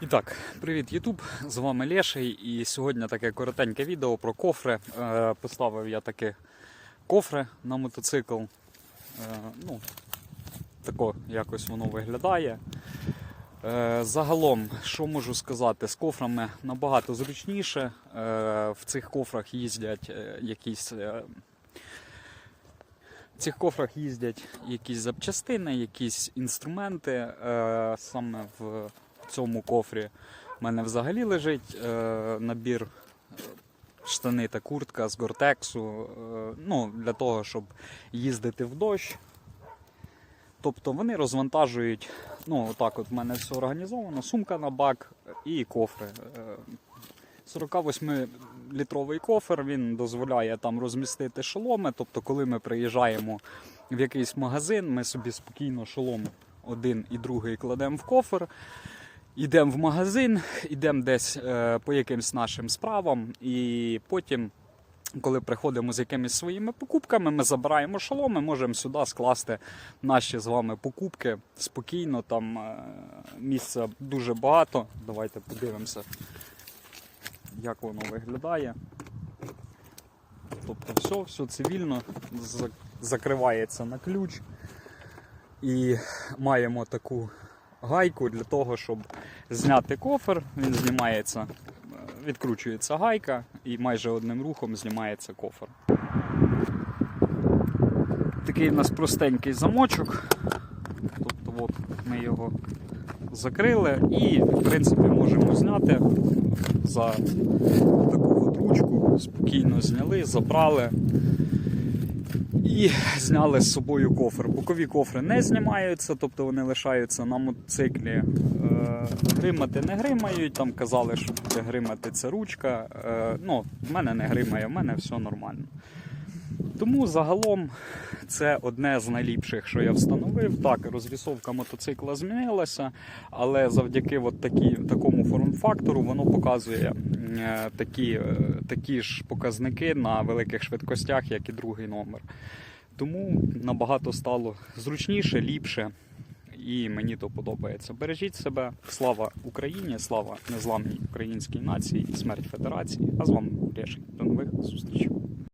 І так, привіт, Ютуб! З вами Леший. І сьогодні таке коротеньке відео про кофри. Е, поставив я такі кофри на мотоцикл. Е, ну, тако якось воно виглядає. Е, загалом, що можу сказати, з кофрами набагато зручніше. В цих кофрах їздять якісь. В цих кофрах їздять якісь запчастини, якісь інструменти. Саме в цьому кофрі в мене взагалі лежить е, набір е, штани та куртка з гортексу. Е, ну, для того, щоб їздити в дощ. Тобто вони розвантажують, ну отак от в мене все організовано, сумка на бак і кофри. Е, 48-літровий кофер, він дозволяє там розмістити шоломи. Тобто, коли ми приїжджаємо в якийсь магазин, ми собі спокійно шолом один і другий кладемо в кофер. Йдемо в магазин, йдемо десь е, по якимсь нашим справам, і потім, коли приходимо з якимись своїми покупками, ми забираємо шоломи, можемо сюди скласти наші з вами покупки спокійно. Там е, місця дуже багато. Давайте подивимося, як воно виглядає. Тобто, все, все цивільно, закривається на ключ. І маємо таку гайку для того, щоб зняти кофер. Він знімається, е, відкручується гайка і майже одним рухом знімається кофер. Такий у нас простенький замочок. Тобто от ми його закрили і, в принципі, можемо зняти за таку от ручку. Спокійно зняли, забрали. І зняли з собою кофр. Бокові кофри не знімаються, тобто вони лишаються на мотоциклі. Е, гримати не гримають. Там казали, що буде гримати це ручка. Е, ну, в мене не гримає, в мене все нормально. Тому загалом це одне з найліпших, що я встановив. Так, розвісовка мотоцикла змінилася, але завдяки от такі, такому форм-фактору воно показує е, такі, такі ж показники на великих швидкостях, як і другий номер. Тому набагато стало зручніше, ліпше. І мені то подобається. Бережіть себе. Слава Україні, слава незламній українській нації і смерть Федерації. А з вами Леший. До нових зустрічей.